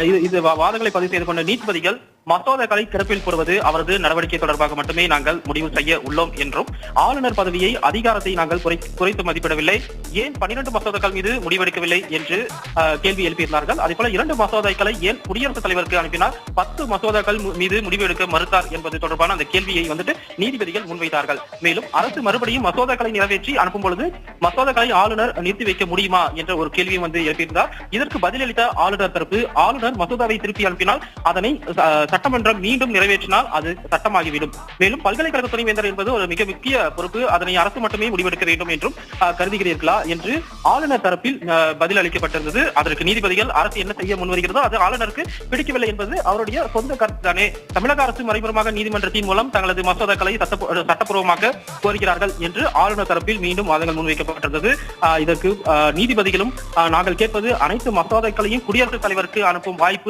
இது இது வாதங்களை பதிவு செய்து கொண்ட நீதிபதிகள் மசோதாக்களை கிடப்பில் கூறுவது அவரது நடவடிக்கை தொடர்பாக மட்டுமே நாங்கள் முடிவு செய்ய உள்ளோம் என்றும் ஆளுநர் பதவியை அதிகாரத்தை நாங்கள் குறைத்து மதிப்பிடவில்லை. ஏன் பனிரெண்டு மசோதாக்கள் மீது முடிவெடுக்கவில்லை என்று கேள்வி எழுப்பியிருந்தார்கள். அதேபோல இரண்டு மசோதாக்களை ஏன் குடியரசுத் தலைவருக்கு அனுப்பினார்? பத்து மசோதாக்கள் மீது முடிவெடுக்க மறுத்தார் என்பது தொடர்பான அந்த கேள்வியை வந்துட்டு நீதிபதிகள் முன்வைத்தார்கள். மேலும் அரசு மறுபடியும் மசோதாக்களை நிறைவேற்றி அனுப்பும் பொழுது மசோதாக்களை ஆளுநர் நிறுத்தி வைக்க முடியுமா என்ற ஒரு கேள்வியும் வந்து எழுப்பியிருந்தார். இதற்கு பதிலளித்த ஆளுநர் தரப்பு ஆளுநர் மசோதாவை திருப்பி அனுப்பினால் அதனை சட்டமன்றம் மீண்டும் நிறைவேற்றினால் அது சட்டமாகிவிடும். மேலும் பல்கலைக்கழக துணைவேந்தர் என்பது ஒரு மிக முக்கிய பொறுப்பு. அதனை அரசு மட்டுமே முடிவெடுக்க வேண்டும் என்றும் கருதுகிறீர்களா என்று ஆளுநர் தரப்பில் பதில் அளிக்கப்பட்டிருந்தது. அதற்கு நீதிபதிகள் அரசு என்ன செய்ய முன்வருகிறதோ அது ஆளுநருக்கு பிடிக்கவில்லை என்பது அவருடைய சொந்த கருத்து தானே. தமிழக அரசு மறைமுகமாக நீதிமன்றத்தின் மூலம் தங்களது மசோதாக்களை சட்ட- சட்டப்பூர்வமாக கோருகிறார்கள் என்று ஆளுநர் தரப்பில் மீண்டும் வாதங்கள் முன்வைக்கப்பட்டிருந்தது. இதற்கு அஹ், நீதிபதிகளும் நாங்கள் கேட்பது அனைத்து மசோதாக்களையும் குடியரசுத் தலைவருக்கு அனுப்பும் வாய்ப்பு